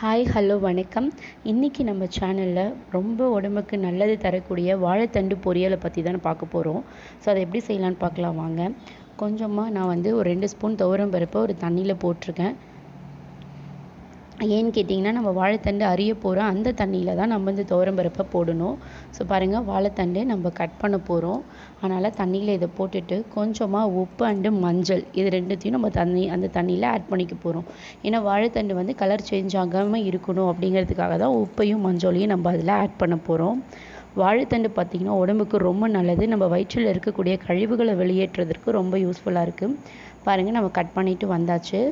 Hi hello வணக்கம். இன்றைக்கி நம்ம சேனலில் ரொம்ப உடம்புக்கு நல்லது தரக்கூடிய வாழைத்தண்டு பொரியலை பற்றி தான் பார்க்க போகிறோம் ஸோ அதை எப்படி செய்யலான்னு பார்க்கலாம் வாங்க. கொஞ்சமாக நான் வந்து ஒரு ரெண்டு ஸ்பூன் துவரம் பருப்பை ஒரு தண்ணியில் போட்டிருக்கேன். ஏன்னு கேட்டிங்கன்னா நம்ம வாழைத்தண்டு அரிய போகிறோம் அந்த தண்ணியில் தான் நம்ம இந்த துவரம்பருப்பை போடணும். ஸோ பாருங்கள் வாழைத்தண்டு நம்ம கட் பண்ண போகிறோம் அதனால் தண்ணியில் இதை போட்டுட்டு கொஞ்சமாக உப்பு அண்டு மஞ்சள் இது ரெண்டுத்தையும் நம்ம தண்ணி அந்த தண்ணியில் ஆட் பண்ணிக்க போகிறோம் ஏன்னா வாழைத்தண்டு வந்து கலர் சேஞ்ச் ஆகாமல் இருக்கணும் அப்படிங்கிறதுக்காக தான் உப்பையும் மஞ்சளையும் நம்ம அதில் ஆட் பண்ண போகிறோம் வாழைத்தண்டு பார்த்திங்கன்னா உடம்புக்கு ரொம்ப நல்லது. நம்ம வயிற்றில் இருக்கக்கூடிய கழிவுகளை வெளியேற்றுறதுக்கு ரொம்ப யூஸ்ஃபுல்லாக இருக்குது பாருங்கள் நம்ம கட் பண்ணிவிட்டு வந்தாச்சு.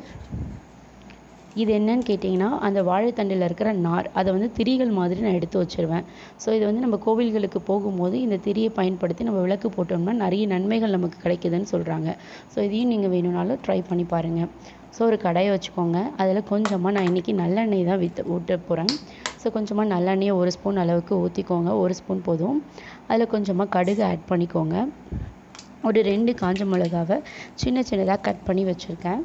இது என்னன்னு கேட்டிங்கன்னா அந்த வாழைத்தண்டில் இருக்கிற நார் அதை வந்து திரிகள் மாதிரி நான் எடுத்து வச்சுருவேன். ஸோ இது வந்து நம்ம கோவில்களுக்கு போகும்போது இந்த திரியை பயன்படுத்தி நம்ம விளக்கு போட்டோம்னா நிறைய நன்மைகள் நமக்கு கிடைக்குதுன்னு சொல்கிறாங்க ஸோ இதையும் நீங்கள் வேணும்னாலும் ட்ரை பண்ணி பாருங்கள் ஸோ ஒரு கடையை வச்சுக்கோங்க. அதில் கொஞ்சமாக நான் இன்றைக்கி நல்லெண்ணெய் தான் விற்று ஊட்ட போகிறேன் ஸோ கொஞ்சமாக நல்லெண்ணெயை ஒரு ஸ்பூன் அளவுக்கு ஊற்றிக்கோங்க ஒரு ஸ்பூன் போதும். அதில் கொஞ்சமாக கடுகு ஆட் பண்ணிக்கோங்க. ஒரு ரெண்டு காஞ்ச மிளகாவை சின்ன சின்னதாக கட் பண்ணி வச்சுருக்கேன்.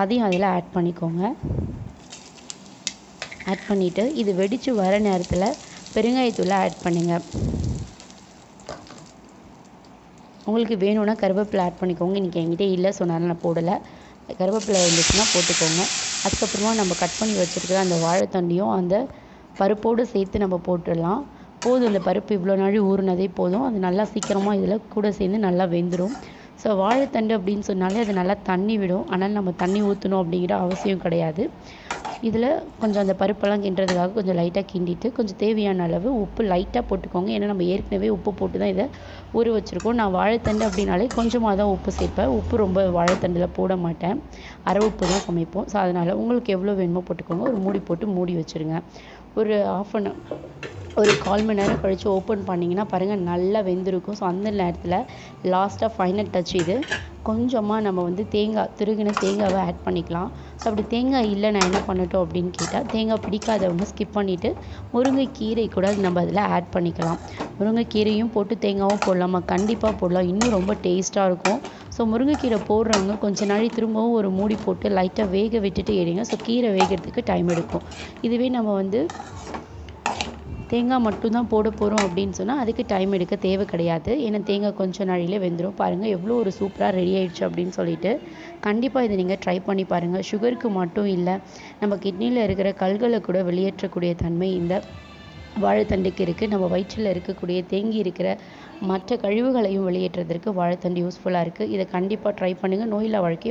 அதையும் அதில் ஆட் பண்ணிக்கோங்க. ஆட் பண்ணிவிட்டு இது வெடித்து வர நேரத்தில் பெருங்காயத்தூளை ஆட் பண்ணுங்கள் உங்களுக்கு வேணும்னா கருவேப்பிலை ஆட் பண்ணிக்கோங்க. இன்றைக்கி என்கிட்ட இல்லை சொன்னாலும் நான் போடலை. கருவேப்பிலை இருந்துச்சுன்னா போட்டுக்கோங்க. அதுக்கப்புறமா நம்ம கட் பண்ணி வச்சுருக்கிற அந்த வாழைத்தண்டையும் அந்த பருப்போடு சேர்த்து நம்ம போட்டுடலாம். போதும் இந்த பருப்பு இவ்வளோ நாள் ஊறினதே போதும். அது நல்லா சீக்கிரமாக இதில் கூட சேர்ந்து நல்லா வெந்துடும் ஸோ வாழைத்தண்டு அப்படின்னு சொன்னாலே அது நல்லா தண்ணி விடும். ஆனால் நம்ம தண்ணி ஊற்றணும் அப்படிங்கிற அவசியம் கிடையாது. இதில் கொஞ்சம் அந்த பருப்பெல்லாம் கிண்டுறதுக்காக கொஞ்சம் லைட்டாக கிண்டிட்டு கொஞ்சம் தேவையான அளவு உப்பு லைட்டாக போட்டுக்கோங்க. ஏன்னா நம்ம ஏற்கனவே உப்பு போட்டு தான் இதை ஊற வச்சுருக்கோம். நான் வாழைத்தண்டு அப்படின்னாலே கொஞ்சமாக தான் உப்பு சேர்ப்பேன். உப்பு ரொம்ப வாழைத்தண்டில் போட மாட்டேன். அரை உப்பு தான் சமைப்போம். ஸோ அதனால் உங்களுக்கு எவ்வளோ வேணுமோ போட்டுக்கோங்க. ஒரு மூடி போட்டு மூடி வச்சுருங்க. ஒரு ஆஃப் அன் ஒரு கால் மணி நேரம் கழித்து ஓப்பன் பண்ணிங்கன்னா பாருங்கள் நல்லா வெந்திருக்கும். ஸோ அந்த நேரத்தில் லாஸ்ட்டாக ஃபைனல் டச் இது. கொஞ்சமாக நம்ம வந்து தேங்காய் திருகின தேங்காவை ஆட் பண்ணிக்கலாம். ஸோ அப்படி தேங்காய் இல்லை நான் என்ன பண்ணட்டும் அப்படின்னு கேட்டால் தேங்காய் பிடிக்காதவங்க ஸ்கிப் பண்ணிவிட்டு முருங்கைக்கீரை கூட நம்ம அதில் ஆட் பண்ணிக்கலாம். முருங்கைக்கீரையும் போட்டு தேங்காயும் போடலாமா? கண்டிப்பாக போடலாம். இன்னும் ரொம்ப டேஸ்ட்டாக இருக்கும். ஸோ முருங்கைக்கீரை போடுறவங்க கொஞ்ச நாள் திரும்பவும் ஒரு மூடி போட்டு லைட்டாக வேக விட்டுட்டு எடுங்க ஸோ கீரை வேகிறதுக்கு டைம் எடுக்கும். இதுவே நம்ம வந்து தேங்காய் மட்டும்தான் போட போகிறோம் அப்படின்னு சொன்னால் அதுக்கு டைம் எடுக்க தேவை கிடையாது. ஏன்னா தேங்காய் கொஞ்சம் நாளிலே வெந்துடும் பாருங்கள் எவ்வளோ ஒரு சூப்பராக ரெடி ஆயிடுச்சு அப்படின்னு சொல்லிட்டு கண்டிப்பாக இதை நீங்கள் ட்ரை பண்ணி பாருங்கள் சுகருக்கு மட்டும் இல்லை நம்ம கிட்னியில் இருக்கிற கல்களை கூட வெளியேற்றக்கூடிய தன்மை இந்த வாழைத்தண்டுக்கு இருக்குது நம்ம வயிற்றில் இருக்கக்கூடிய தேங்கி இருக்கிற மற்ற கழிவுகளையும் வெளியேற்றுறதற்கு வாழைத்தண்டு யூஸ்ஃபுல்லாக இருக்குது இதை கண்டிப்பாக ட்ரை பண்ணுங்கள் நோயில்லா வாழ்க்கை